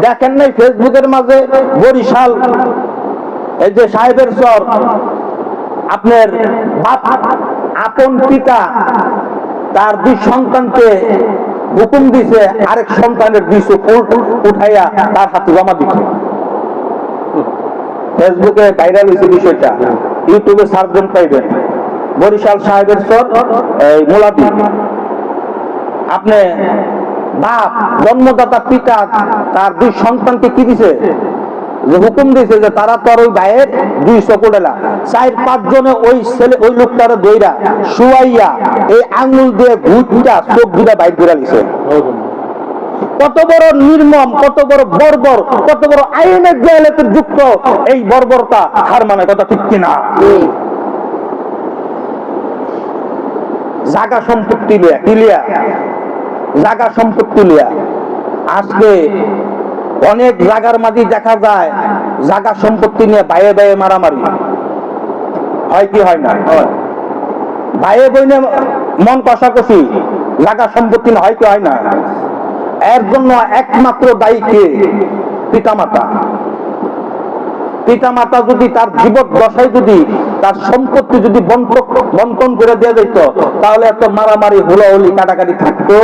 দেখেন নাই ফেসবুকের মাঝে বরিশাল, এই যে সাহেবের চর, আপনার বাপ, আপন পিতা, তার দুই সন্তানকে হুকুম দিছে, আরেক সন্তানের দুই চোখ উল- উঠাইয়া তার হাতে জমা দিচ্ছে ফেসবুকে ভাইরাল হয়েছে বিষয়টা। ইউটিউবে সার্জন পাইবেন। বরিশাল সাহেবের চর, এই মোলাদি। আপনি বাপ, জন্মদাতা, পিতা, তার দুই সন্তানকে কি দিছে? যে হুকুম দিয়েছে যে তারা তোর ওই ভাইয়ের দুই চকুডেলা। চার পাঁচ জনে ওই ছেলে, ওই লোকটার দইরা শুয়াইয়া এই আঙুল দিয়ে ঘুরটা চোখ দুটা বাইর করে দিছে। কত বড় নির্মম, কত বড় বর্বর, কত বড় আইনের দেয়ালেতে যুক্ত, এই বর্বরতা হার মানে কথা ঠিক কিনা? জাগা সম্পত্তি লিয়া কিলিয়া জাগা সম্পত্তি লিয়া আজকে অনেক জাগার মাঝে দেখা যায়, জাগা সম্পত্তি নিয়ে বাইরে বাইরে মারামারি। হয় কি হয় না? বাইরে বইনে মন কষাকষি, জাগা সম্পত্তি হয় কি হয় না? এর জন্য একমাত্র দায়ী কে? পিতামাতা। পিতামাতা যদি তার জীবত দশায় যদি তার সম্পত্তি যদি বন্টন করে দেওয়া যেত তাহলে এত মারামারি হুলাহুলি কাটাকাটি থাকতো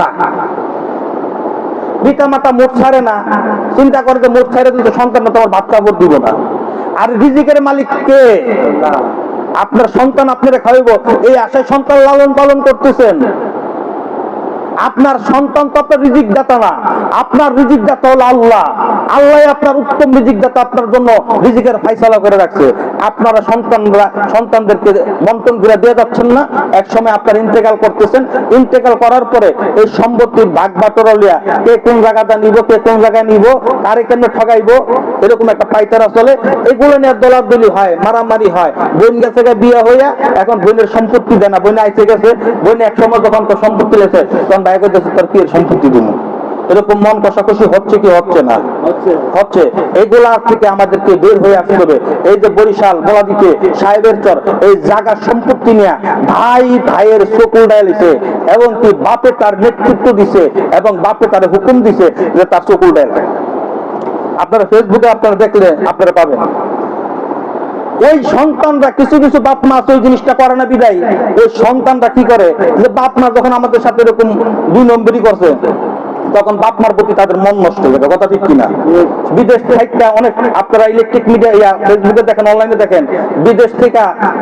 না। পিতা মাতা মোট ছাড়ে না। চিন্তা করে যে মোট ছাড়ে দিতে সন্তান তোমার ভাত কাপড় দিব না। আর রিজিকের মালিক কে? আপনার সন্তান আপনারা খাওয়াইব। এই আশায় সন্তান লালন পালন করতেছেন। আপনার সন্তান তো আপনার রিজিক দাতা না। আপনার রিজিক দাতা হলো আল্লাহ। আল্লাহ আপনার উত্তম রিজিক দাতা আপনার জন্য রিজিকের ফাইসালা করে রাখছে। আপনারা সন্তানরা, সন্তানদেরকে বন্টন করে দিয়ে যাচ্ছেন না। এক সময় আপনার ইন্তেকাল করতেছেন। ইন্তেকাল করার পরে এই সম্পত্তির ভাগ বাটোরা লিয়া কে কোন জায়গাটা নিব, কে কোন জায়গায় নিব, কারে কেন ঠগাইবো, এরকম একটা পাইতারা চলে। এগুলো নিয়ে দলাদলি হয়, মারামারি হয়। বোন গেছে বিয়ে হইয়া এখন বোনের সম্পত্তি দেয় না। বোন আইসে গেছে। বোন এক সময় যখন তো সম্পত্তি লেছে, তখন ভাই করতেছে তার কি সম্পত্তি দিব? এরকম মন কষাকষি হচ্ছে কি হচ্ছে না? হচ্ছে। এইগুলা থেকে আমাদেরকে বের হয়ে আসতে হবে। এই যে বরিশাল বলাদিতে সাহেবের চর এই জায়গা সম্পত্তি নিয়ে ভাই ভাইয়ের চকুল ডায়ালিছে এবং কি বাপে তার নেতৃত্ব দিছে এবং বাপে তার হুকুম দিছে যে তার চকুল ডায়াল আপনারা ফেসবুকে আপনারা দেখলে আপনারা পাবেন। ওই সন্তানরা কিছু কিছু বাপ মা আছে, ওই জিনিসটা করে না বিদায়। ওই সন্তানরা কি করে? যে বাপ মা যখন আমাদের সাথে এরকম দুই নম্বরই করছে তখন বাপ মার প্রতি তাদের মন নষ্ট হয়ে যায় কথা ঠিক কিনা? বিদেশ থেকে অনেক, আপনারা ইলেকট্রিক মিডিয়া ইয়া ফেসবুকে দেখেন অনলাইনে দেখেন, বিদেশ থেকে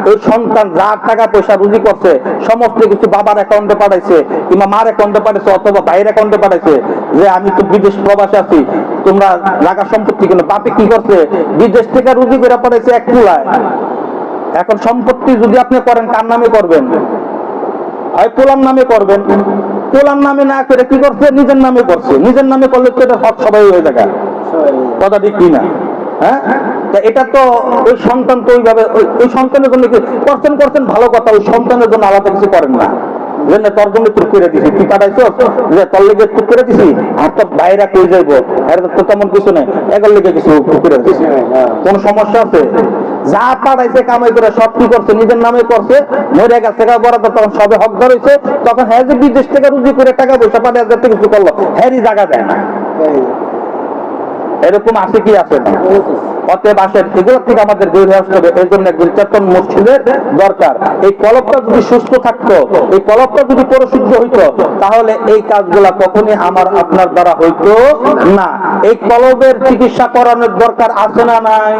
ওই সন্তান যা টাকা পয়সা রুজি করছে, সমস্ত কিছু বাবার অ্যাকাউন্টে পাঠাইছে, কিংবা মার অ্যাকাউন্টে পাঠাইছে, অথবা ভাইয়ের অ্যাকাউন্টে পাঠাইছে, যে আমি তো বিদেশ প্রবাসে আছি, তোমরা জায়গা সম্পত্তি কিন্তু বাপে কি করছে? বিদেশ থেকে রুজি করে পাঠাইছে এক কুলায় এখন সম্পত্তি যদি আপনি করেন, কার নামে করবেন? হয় পোলার নামে করবেন? পোলার নামে না করে কি করছে? নিজের নামে করছে। নিজের নামে করলে তো এটা হক সবাই হয়ে যায় কথা ঠিক না হ্যাঁ? এটা তো ওই সন্তান তো ওইভাবে ওই- সন্তানের জন্য করছেন করছেন, ভালো কথা। ওই সন্তানের জন্য আলাদা কিছু করেন না। জন্য তোর জন্য টুক করে দিছি। যে তোর লেগে টুক করে দিছি। আর কই এর তো তেমন কিছু নেই। এগুলো লেগে কিছু টুক করে দিছি। কোন সমস্যা আছে? যা পাঠাইছে কামাই করে সব কি করছে নিজের নামে করছে মরে গেছে বরাদ্দ তখন সবে হক ধরেছে তখন হ্যাঁ যে বিদেশ থেকে রুজি করে টাকা পয়সা পাঠিয়ে হাজার থেকে কিছু করল হ্যারি জায়গা দেয় না। এরকম আছে কি আছে না? অতএব থেকে আমাদের আসতে হবে। এই জন্য একজন চেতন মসজিদের দরকার। এই কলপটা যদি সুস্থ থাকতো, এই কলপটা যদি পরিশুদ্ধ হইতো, তাহলে এই কাজগুলা কখনই আমার, আপনার দ্বারা হইতো না। এই কলবের চিকিৎসা করানোর দরকার আছে না নাই?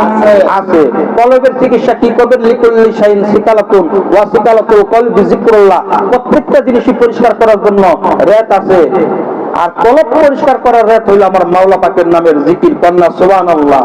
আছে। কলবের চিকিৎসা কি করবেন লিকুল্লি সিকালাতুন ওয়া সিকালাতুল জিক্রুল্লাহ প্রত্যেকটা জিনিসই পরিষ্কার করার জন্য রেত আছে। আর কলব পরিষ্কার করার রেত হইল আমার মাওলা পাকের নামের জিকির কন্যা, সুবহানাল্লাহ।